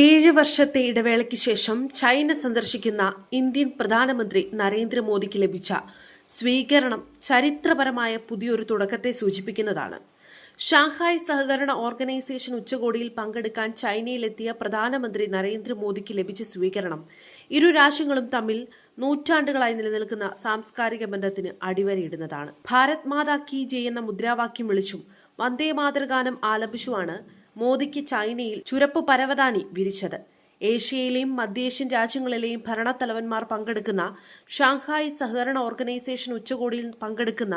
ഏഴ് വർഷത്തെ ഇടവേളയ്ക്ക് ശേഷം ചൈന സന്ദർശിക്കുന്ന ഇന്ത്യൻ പ്രധാനമന്ത്രി നരേന്ദ്രമോദിക്ക് ലഭിച്ച സ്വീകരണം ചരിത്രപരമായ പുതിയൊരു തുടക്കത്തെ സൂചിപ്പിക്കുന്നതാണ്. ഷാങ്ഹായ് സഹകരണ ഓർഗനൈസേഷൻ ഉച്ചകോടിയിൽ പങ്കെടുക്കാൻ ചൈനയിലെത്തിയ പ്രധാനമന്ത്രി നരേന്ദ്രമോദിക്ക് ലഭിച്ച സ്വീകരണം ഇരു രാജ്യങ്ങളും തമ്മിൽ നൂറ്റാണ്ടുകളായി നിലനിൽക്കുന്ന സാംസ്കാരിക ബന്ധത്തിന് അടിവരയിടുന്നതാണ്. ഭാരത് മാതാ കി ജയ് എന്ന മുദ്രാവാക്യം വിളിച്ചും വന്ദേ മാതൃഗാനം ആലപിച്ചുമാണ് മോദിക്ക് ചൈനയിൽ ചുരപ്പ് പരവതാനി വിരിച്ചത്. ഏഷ്യയിലെയും മധ്യേഷ്യൻ രാജ്യങ്ങളിലെയും ഭരണത്തലവന്മാർ പങ്കെടുക്കുന്ന ഷാങ്ഹായ് സഹകരണ ഓർഗനൈസേഷൻ ഉച്ചകോടിയിൽ പങ്കെടുക്കുന്ന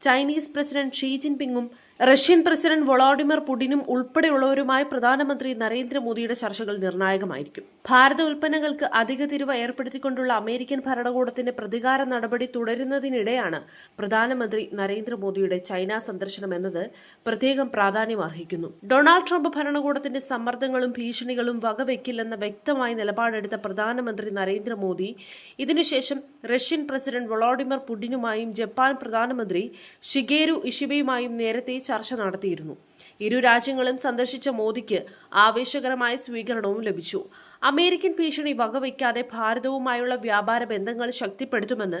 ചൈനീസ് പ്രസിഡന്റ് ഷീ ജിൻപിങ്ങും റഷ്യൻ പ്രസിഡന്റ് വൊളോഡിമിർ പുടിനും ഉൾപ്പെടെയുള്ളവരുമായി പ്രധാനമന്ത്രി നരേന്ദ്രമോദിയുടെ ചർച്ചകൾ നിർണായകമായിരിക്കും. ഭാരത ഉൽപ്പന്നങ്ങൾക്ക് അധിക തിരിവ് ഏർപ്പെടുത്തിക്കൊണ്ടുള്ള അമേരിക്കൻ ഭരണകൂടത്തിന്റെ പ്രതികാര നടപടി തുടരുന്നതിനിടെയാണ് പ്രധാനമന്ത്രി നരേന്ദ്രമോദിയുടെ ചൈന സന്ദർശനം എന്നത് പ്രത്യേകം പ്രാധാന്യം അർഹിക്കുന്നു ഡൊണാൾഡ് ട്രംപ് ഭരണകൂടത്തിന്റെ സമ്മർദ്ദങ്ങളും ഭീഷണികളും വകവെക്കില്ലെന്ന വ്യക്തമായ നിലപാടെടുത്ത പ്രധാനമന്ത്രി നരേന്ദ്രമോദി ഇതിനുശേഷം റഷ്യൻ പ്രസിഡന്റ് വൊളോഡിമിർ പുടിനുമായും ജപ്പാൻ പ്രധാനമന്ത്രി ഷിഗേരു ഇഷിബയുമായും നേരത്തെ ചർച്ച നടത്തിയിരുന്നു. ഇരു രാജ്യങ്ങളും സന്ദർശിച്ച മോദിക്ക് ആവേശകരമായ സ്വീകരണവും ലഭിച്ചു. അമേരിക്കൻ ഭീഷണി വകവയ്ക്കാതെ ഭാരതവുമായുള്ള വ്യാപാര ബന്ധങ്ങൾ ശക്തിപ്പെടുത്തുമെന്ന്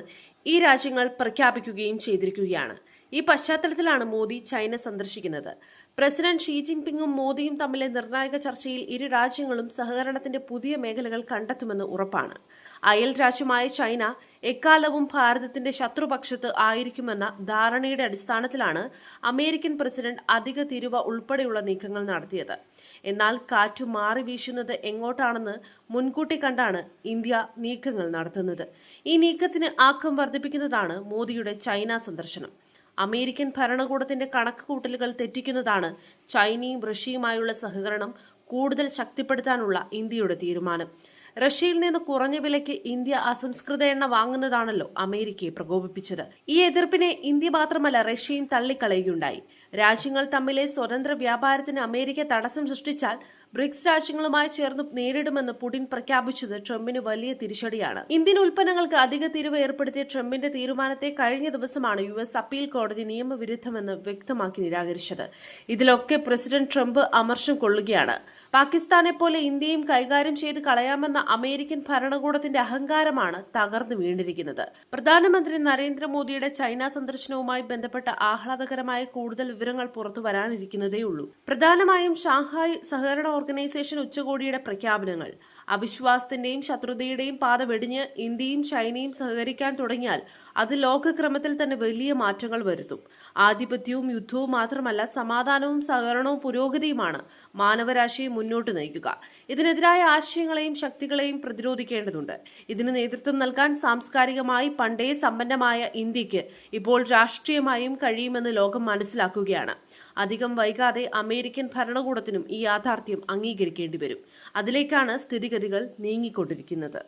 ഈ രാജ്യങ്ങൾ പ്രഖ്യാപിക്കുകയും ചെയ്തിരിക്കുകയാണ്. ഈ പശ്ചാത്തലത്തിലാണ് മോദി ചൈന സന്ദർശിക്കുന്നത്. പ്രസിഡന്റ് ഷീ ജിൻപിങ്ങും മോദിയും തമ്മിലെ നിർണായക ചർച്ചയിൽ ഇരു രാജ്യങ്ങളും സഹകരണത്തിന്റെ പുതിയ മേഖലകൾ കണ്ടെത്തുമെന്ന് ഉറപ്പാണ്. അയൽ രാജ്യമായ ചൈന എക്കാലവും ഭാരതത്തിന്റെ ശത്രുപക്ഷത്ത് ആയിരിക്കുമെന്ന ധാരണയുടെ അടിസ്ഥാനത്തിലാണ് അമേരിക്കൻ പ്രസിഡന്റ് അധിക തിരുവ ഉൾപ്പെടെയുള്ള നീക്കങ്ങൾ നടത്തിയത്. എന്നാൽ കാറ്റു മാറി വീശുന്നത് എങ്ങോട്ടാണെന്ന് മുൻകൂട്ടി കണ്ടാണ് ഇന്ത്യ നീക്കങ്ങൾ നടത്തുന്നത്. ഈ നീക്കത്തിന് ആക്കം വർദ്ധിപ്പിക്കുന്നതാണ് മോദിയുടെ ചൈന സന്ദർശനം. അമേരിക്കൻ ഭരണകൂടത്തിന്റെ കണക്കുകൂട്ടലുകൾ തെറ്റിക്കുന്നതാണ് ചൈനയും റഷ്യയുമായുള്ള സഹകരണം കൂടുതൽ ശക്തിപ്പെടുത്താനുള്ള ഇന്ത്യയുടെ തീരുമാനം. റഷ്യയിൽ നിന്ന് കുറഞ്ഞ വിലയ്ക്ക് ഇന്ത്യ അസംസ്കൃത എണ്ണ വാങ്ങുന്നതാണല്ലോ അമേരിക്കയെ പ്രകോപിപ്പിച്ചത്. ഈ എതിർപ്പിനെ ഇന്ത്യ മാത്രമല്ല റഷ്യയും തള്ളിക്കളയുകയുണ്ടായി. രാജ്യങ്ങൾ തമ്മിലെ സ്വതന്ത്ര വ്യാപാരത്തിന് അമേരിക്ക തടസ്സം സൃഷ്ടിച്ചാൽ ബ്രിക്സ് രാജ്യങ്ങളുമായി ചേർന്ന് നേരിടുമെന്ന് പുടിൻ പ്രഖ്യാപിച്ചത് ട്രംപിന് വലിയ തിരിച്ചടിയാണ്. ഇന്ത്യൻ ഉൽപ്പന്നങ്ങൾക്ക് അധിക തീരുവ ഏർപ്പെടുത്തിയ ട്രംപിന്റെ തീരുമാനത്തെ കഴിഞ്ഞ ദിവസമാണ് യു എസ് അപ്പീൽ കോടതി നിയമവിരുദ്ധമെന്ന് വ്യക്തമാക്കി നിരാകരിച്ചത്. ഇതിലൊക്കെ പ്രസിഡന്റ് ട്രംപ് അമർഷം കൊള്ളുകയാണ്. പാകിസ്ഥാനെ പോലെ ഇന്ത്യയും കൈകാര്യം ചെയ്ത് കളയാമെന്ന അമേരിക്കൻ ഭരണകൂടത്തിന്റെ അഹങ്കാരമാണ് തകർന്നു വീണിരിക്കുന്നത്. പ്രധാനമന്ത്രി നരേന്ദ്രമോദിയുടെ ചൈന സന്ദർശനവുമായി ബന്ധപ്പെട്ട ആഹ്ലാദകരമായ കൂടുതൽ വിവരങ്ങൾ പുറത്തു വരാനിരിക്കുന്നതേയുള്ളൂ. പ്രധാനമായും ഷാങ്ഹായ് സഹകരണ ഓർഗനൈസേഷൻ ഉച്ചകോടിയുടെ പ്രഖ്യാപനങ്ങൾ. അവിശ്വാസത്തിന്റെയും ശത്രുതയുടെയും പാത വെടിഞ്ഞ് ഇന്ത്യയും ചൈനയും സഹകരിക്കാൻ തുടങ്ങിയാൽ അത് ലോകക്രമത്തിൽ തന്നെ വലിയ മാറ്റങ്ങൾ വരുത്തും. ആധിപത്യവും യുദ്ധവും മാത്രമല്ല സമാധാനവും സഹകരണവും പുരോഗതിയുമാണ് മാനവരാശിയെ മുന്നോട്ട് നയിക്കുക. ഇതിനെതിരായ ആശയങ്ങളെയും ശക്തികളെയും പ്രതിരോധിക്കേണ്ടതുണ്ട്. ഇതിന് നേതൃത്വം നൽകാൻ സാംസ്കാരികമായി പണ്ടേ സമ്പന്നമായ ഇന്ത്യയ്ക്ക് ഇപ്പോൾ രാഷ്ട്രീയമായും കഴിയുമെന്ന് ലോകം മനസ്സിലാക്കുകയാണ്. അധികം വൈകാതെ അമേരിക്കൻ ഭരണകൂടത്തിനും ഈ യാഥാർത്ഥ്യം അംഗീകരിക്കേണ്ടി വരും അതിലേക്കാണ് സ്ഥിതിഗതികൾ നീങ്ങിക്കൊണ്ടിരിക്കുന്നത്.